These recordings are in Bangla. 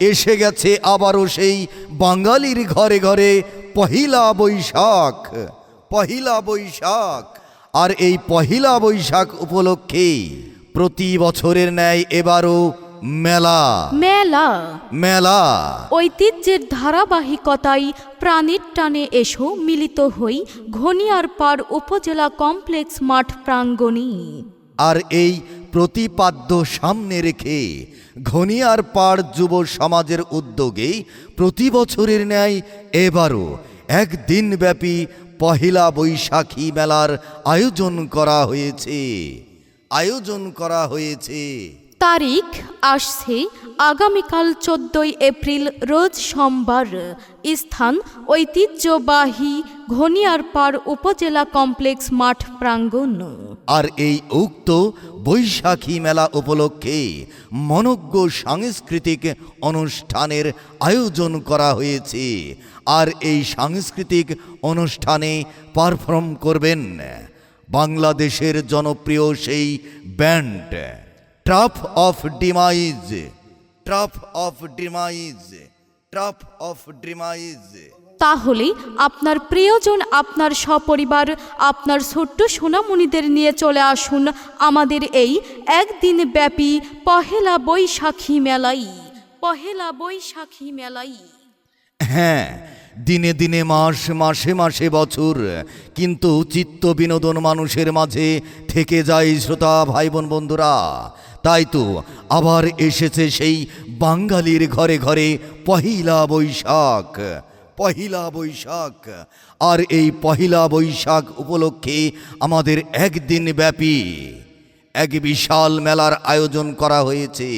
এসে গেছে আবারও সেই বাঙালির ঘরে ঘরে পহিলা বৈশাখ পহিলা বৈশাখ। আর এই পহিলা বৈশাখ উপলক্ষে প্রতি বছরের ন্যায় এবারও মেলা। মেলা। মেলা। ঐতিহ্যের ধারাবাহিকতায় প্রাণীর টানে এসো মিলিত হই ঘনিয়ারপাড় উপজেলা কমপ্লেক্স মাঠ প্রাঙ্গণে। আর এই প্রতিপাদ্য সামনে রেখে ঘনিয়ার পাড় যুব সমাজের উদ্যোগেই প্রতি বছরের ন্যায় এবারও একদিনব্যাপী পহিলা বৈশাখী মেলার আয়োজন করা হয়েছে। আয়োজন করা হয়েছে। তারিখ আসছে আগামীকাল চোদ্দই এপ্রিল, রোজ সোমবার। স্থান ঐতিহ্যবাহী ঘনিয়ারপাড় উপজেলা কমপ্লেক্স মাঠ প্রাঙ্গণ। আর এই উক্ত বৈশাখী মেলা উপলক্ষে মনজ্ঞ সাংস্কৃতিক অনুষ্ঠানের আয়োজন করা হয়েছে। আর এই সাংস্কৃতিক অনুষ্ঠানে পারফর্ম করবেন বাংলাদেশের জনপ্রিয় সেই band. Trough of Demise Trough of Demise Trough of Demise তাহলে আপনার প্রিয়জন আপনার সপরিবার আপনার ছোট্ট সোনামণিদের নিয়ে চলে আসুন আমাদের এই একদিন ব্যাপী পহেলা বৈশাখী মেলাই পহেলা বৈশাখী মেলাই হ্যাঁ দিনে দিনে মাস মাসে মাসে বছর কিন্তু চিত্ত বিনোদন মানুষের মাঝে থেকে যায় শ্রোতা ভাই বোন বন্ধুরা তাই তো আবার এসেছে সেই বাঙালির ঘরে ঘরে পহিলা বৈশাখ পহিলা বৈশাখ। আর এই পহিলা বৈশাখ উপলক্ষে আমাদের একদিন ব্যাপী এক বিশাল মেলার আয়োজন করা হয়েছে।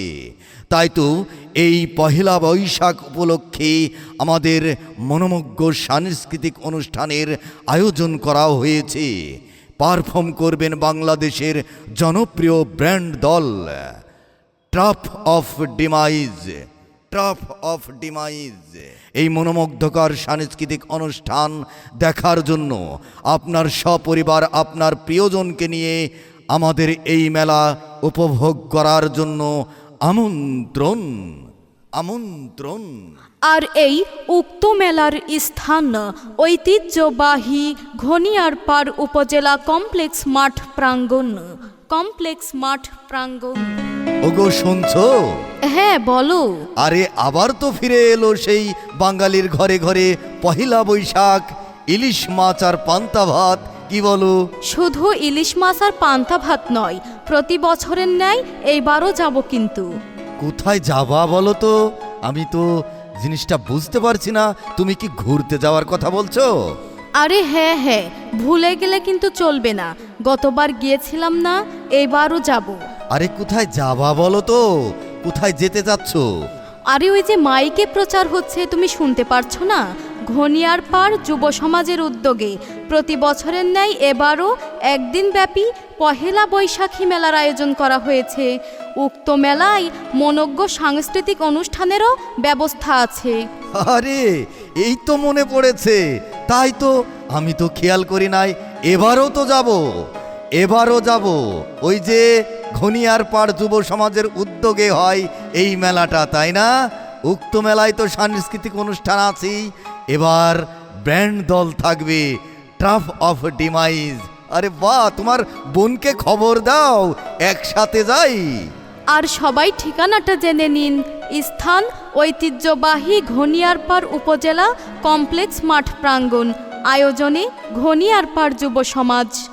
তাই তো এই পহেলা বৈশাখ উপলক্ষে আমাদের মনোমজ্ঞ সাংস্কৃতিক অনুষ্ঠানের আয়োজন করা হয়েছে। পারফর্ম করবেন বাংলাদেশের জনপ্রিয় ব্র্যান্ড দল। Trough of demise trough of demise এই মনোমুগ্ধকর সাংস্কৃতিক অনুষ্ঠান দেখার জন্য আপনার সপরিবার, আপনার প্রিয়জনকে নিয়ে আমাদের এই মেলা উপভোগ করার জন্য আমন্ত্রণ। আমন্ত্রণ। আর এই উক্ত মেলার স্থান ঐতিহ্যবাহী ঘনিয়ারপাড় উপজেলা কমপ্লেক্স মাঠ প্রাঙ্গণ। কমপ্লেক্স মাঠ প্রাঙ্গণ। ওগো শুনছো? হ্যাঁ বলো। আরে আবার তো ফিরে এলো সেই বাঙালির ঘরে ঘরে পহিলা বৈশাখ ইলিশ মাছ আর পান্তা ভাত কি বলো? শুধু ইলিশ মাছ আর পান্তা ভাত নয় প্রতি বছরের ন্যায় এইবারও যাব কিন্তু। কোথায় যাবা বলো তো? আমি তো জিনিসটা বুঝতে পারছি না। তুমি কি ঘুরতে যাওয়ার কথা বলছো? আরে হ্যাঁ হ্যাঁ ভুলে গেলে কিন্তু চলবে না। গতবার গিয়েছিলাম না এবারও যাব। আরে কোথায় যাবা বলো তো? কোথায় যেতে যাচ্ছ আরে ওই যে মাইকে প্রচার হচ্ছে তুমি শুনতে পারছ না? ঘনিয়ার পাড় যুব সমাজের উদ্যোগে প্রতি বছরের ন্যায় এবারও একদিন ব্যাপী পহেলা বৈশাখী মেলার আয়োজন করা হয়েছে। উক্ত মেলায় মনজ্ঞ সাংস্কৃতিক অনুষ্ঠানেরও ব্যবস্থা আছে। আরে, এই তো মনে পড়েছে। তাই তো আমি তো খেয়াল করি নাই, এবারও তো যাব। এবারও যাব। ওই যে ঘনিয়ার পাড় যুব সমাজের উদ্যোগে হয় এই মেলাটা, তাই না? উক্ত মেলায় তো সাংস্কৃতিক অনুষ্ঠান আছেই। এবার ব্র্যান্ড দল থাকবে ট্রাফ অফ ডিমাইজ আরে বাহ, তোমার বোনকে খবর দাও, একসাথে যাই। আর সবাই ঠিকানাটা জেনে নিন। স্থান, ঐতিহ্যবাহী ঘনিয়ারপাড় উপজেলা কমপ্লেক্স মাঠ প্রাঙ্গণ। আয়োজনে ঘনিয়ারপাড় যুব সমাজ।